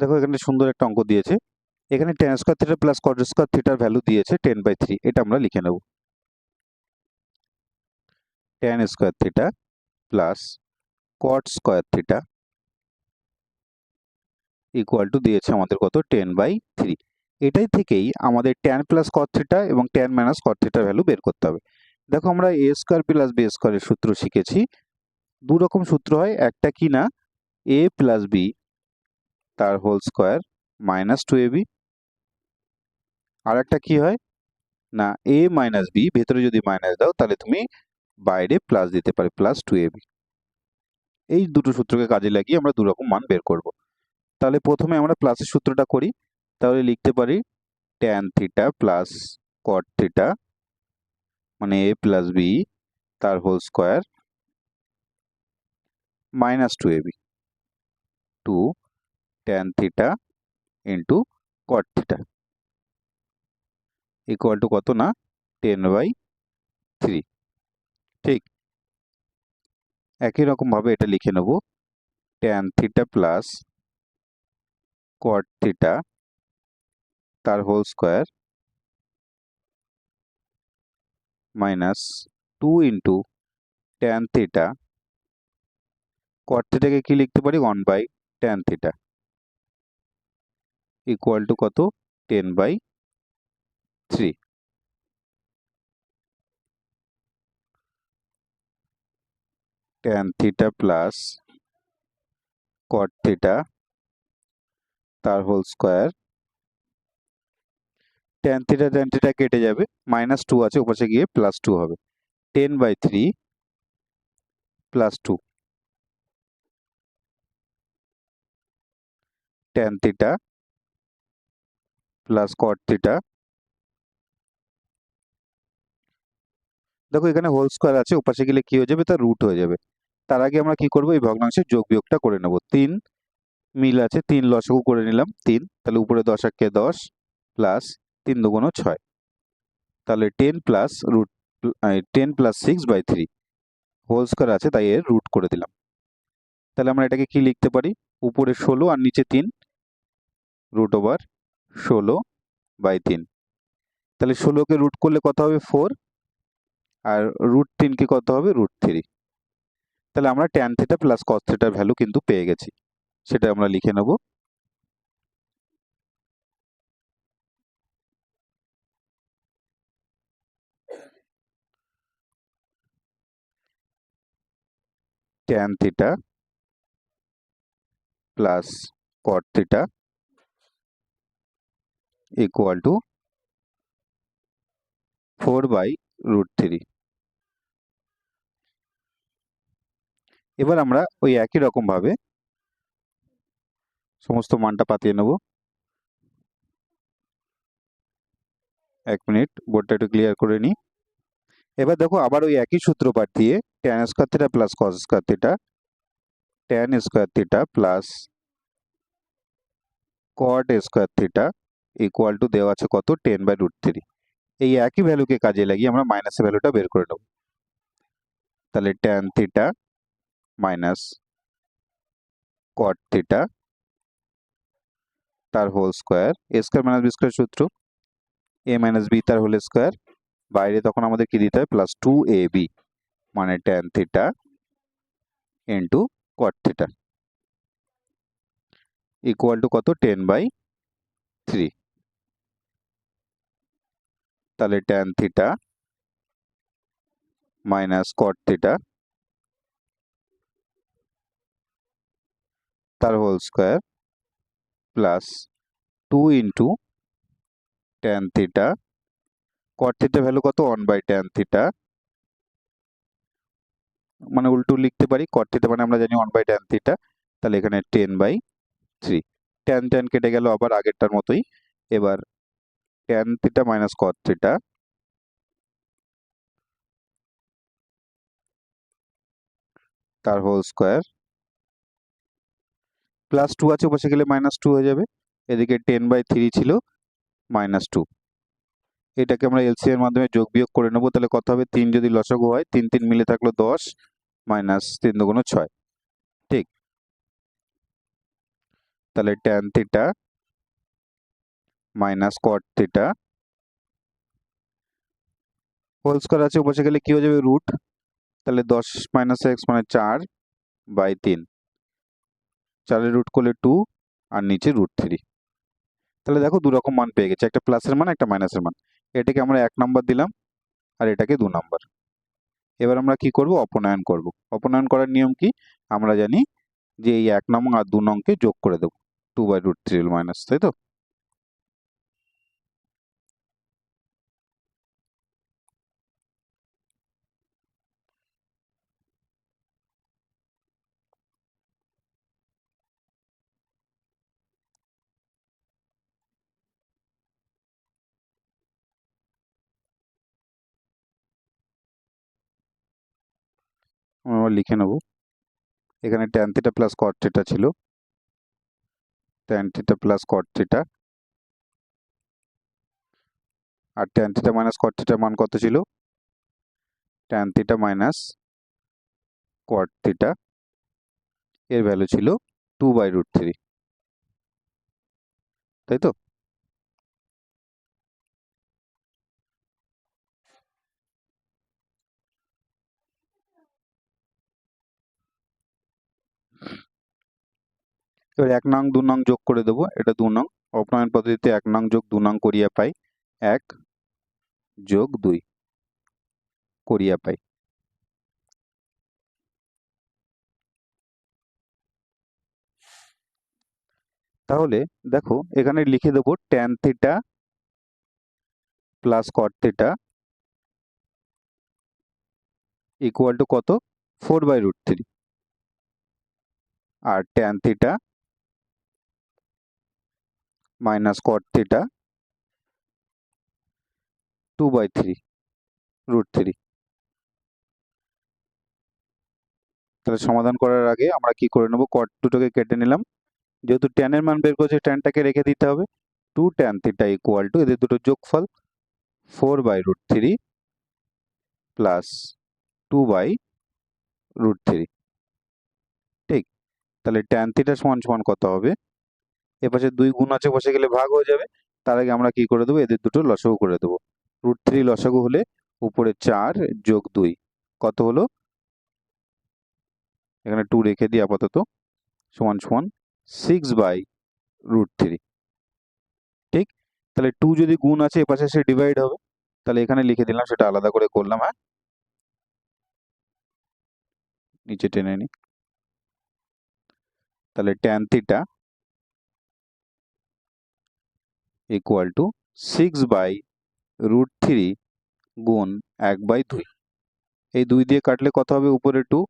দেখো এখানে সুন্দর একটা অঙ্ক দিয়েছে। এখানে ten square theta plus cot square থিটার ভ্যালু দিয়েছে টেন বাই থ্রি এটা আমরা লিখে নেব। Ten square theta plus cot square theta equal to দিয়েছে আমাদের কত? টেন বাই থ্রি এটাই থেকেই আমাদের ট্যান প্লাস কট থিটা এবং ট্যান মাইনাস কট থিটার ভ্যালু বের করতে হবে। দেখো আমরা এ স্কোয়ার প্লাস বি স্কোয়ারের সূত্র শিখেছি। দু রকম সূত্র হয়, একটা কি না এ প্লাস বি তার whole square minus two A B আর একটা কি হয়? না এ মাইনাস বি ভেতরে যদি মাইনাস দাও, তাহলে তুমি বাইরে প্লাস দিতে পারে প্লাস টু এ বি এই দুটো সূত্রকে কাজে লাগিয়ে আমরা দু রকম মান বের করব। তাহলে প্রথমে আমরা প্লাসের সূত্রটা করি, তাহলে লিখতে পারি tan theta plus cot theta মানে এ প্লাস বি তার whole square minus two A B two tan theta into cot theta equal to কত না? টেন বাই থ্রি ঠিক। একই রকমভাবে এটা লিখে নেব। Tan theta plus cot theta তার whole square minus two into tan theta cot থিটাকে কি লিখতে পারি? One by tan theta equal to কত? Ten by three tan theta plus cot theta তার whole square tan theta tan theta কেটে যাবে minus two আছে, ওপাশে গিয়ে প্লাস টু হবে। Ten by three plus two tan theta plus cot theta দেখো এখানে হোল স্কোয়ার আছে, ওপাশে গেলে কি হয়ে যাবে? তার রুট হয়ে যাবে। তার আগে আমরা কি করব? এই ভগ্নাংশের যোগ বিয়োগটা করে নেব। তিন মিল আছে, তিন লসগু করে নিলাম, তিন। তাহলে উপরে দশ একে দশ প্লাস তিন দুগুণ ছয়। তাহলে ten plus root ten plus six by three whole square আছে, তাই এর রুট করে দিলাম। তাহলে আমরা এটাকে কি লিখতে পারি? উপরে ষোলো আর নিচে তিন। রুট ওভার ষোলো বাই তিন। তাহলে ষোলোকে রুট করলে কত হবে? ফোর আর রুট তিনকে কত হবে? রুট থ্রি তাহলে আমরা ট্যান থিটা প্লাস কস থিটার ভ্যালু কিন্তু পেয়ে গেছি। সেটা আমরা লিখে নেব। Tan theta plus cot theta equal to four by root three এবার আমরা ওই একই রকমভাবে সমস্ত মানটা পাতিয়ে নেব। এক মিনিট বোর্ডটা একটু ক্লিয়ার করে নিই। এবার দেখো আবার ওই একই সূত্রপাত দিয়ে tan square theta plus cos square theta tan square theta plus cot square theta equal to দেওয়া আছে কত? টেন বাই রুট থ্রি এই একই ভ্যালুকে কাজে লাগিয়ে আমরা মাইনাসের ভ্যালুটা বের করে নেব। তাহলে tan theta minus cot theta তার whole square A square minus B square সূত্র। এ মাইনাস বি তার হোল স্কোয়ার বাইরে তখন আমাদের কি দিতে হয়? প্লাস টু এ বি মানে tan theta into cot theta equal to কত? টেন বাই থ্রি তাহলে tan theta minus cot theta তার whole square plus two into tan theta cot theta value কত? ওয়ান বাই ট্যান থিটা মানে উল্টো লিখতে পারি কট theta মানে আমরা জানি ওয়ান বাই ট্যান থিটা তাহলে এখানে ten by three tan tan কেটে গেল আবার আগেরটার মতোই। এবার tan theta minus cot theta তার হোল স্কোয়ার প্লাস টু আছে, বসে গেলে মাইনাস টু হয়ে যাবে। এদিকে টেন বাই থ্রি ছিল মাইনাস টু এটাকে আমরা এলসি এর মাধ্যমে যোগ বিয়োগ করে নেব, তাহলে কত হবে? তিন যদি লসগু হয়, তিন তিন মিলে থাকল দশ মাইনাস তিন দুগুণ ছয়। ঠিক। তাহলে tan theta minus cot theta whole square আছে বসে গেলে কি হয়ে যাবে? রুট তাহলে দশ মাইনাস এক্স মানে চার বাই তিন। চারের রুট করলে টু আর নিচে রুট থ্রি তাহলে দেখো দু রকম মান পেয়ে গেছে, একটা প্লাসের মান, একটা মাইনাসের মান। এটাকে আমরা এক নাম্বার দিলাম আর এটাকে দু নাম্বার এবার আমরা কি করব? অপনয়ন করব। অপনয়ন করার নিয়ম কি? আমরা জানি যে এই এক নং আর দু নংকে যোগ করে দেবো। Two by root three minus তাই তো? আমরা লিখে নেব। এখানে tan theta plus cot theta ছিল। Tan theta plus cot theta আর ট্যান থিটা মাইনাস কট থিটার মান কত ছিল? Tan theta minus cot theta এর ভ্যালু ছিল টু বাই রুট থ্রি তাই তো? এবার এক নং, দু নং যোগ করে দেবো। এটা দু নং। অপনয়ন পদ্ধতিতে এক নং যোগ দু নং করিয়া পাই। এক যোগ দুই করিয়া পাই। তাহলে দেখো, এখানে লিখে দেবো tan theta plus cot theta equal to কত? Four by root three R tan theta minus cot theta two by three root three তাহলে সমাধান করার আগে আমরা কি করে নেব? কট দুটোকে কেটে নিলাম। যেহেতু ট্যানের মান বের করছে ট্যানটাকে রেখে দিতে হবে। Two tan theta equal to এদের দুটো যোগফল four by root three plus two by root three ঠিক? তাহলে ট্যান থিটা সমান সমান কত হবে? এপাশে দুই গুণ আছে, বসে গেলে ভাগ হয়ে যাবে। তার আগে আমরা কি করে দেবো? এদের দুটো লসাগু করে দেবো। রুট থ্রি লসাগু হলে উপরে চার যোগ দুই। কত হলো? এখানে টু রেখে দিই আপাতত। সমান সমান সিক্স বাই রুট থ্রি ঠিক? তাহলে টু যদি গুণ আছে, এপাশে সে ডিভাইড হবে। তাহলে এখানে লিখে দিলাম, সেটা আলাদা করে করলাম হ্যাঁ? নিচে টেনে নি। তাহলে tan theta equal to six by root three গুণ এক বাই দুই। এই দুই দিয়ে কাটলে কত হবে উপরে two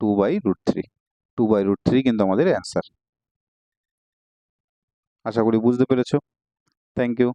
two by root three two by root three কিন্তু আমাদের অ্যান্সার আশা করি বুঝতে পেরেছ। Thank you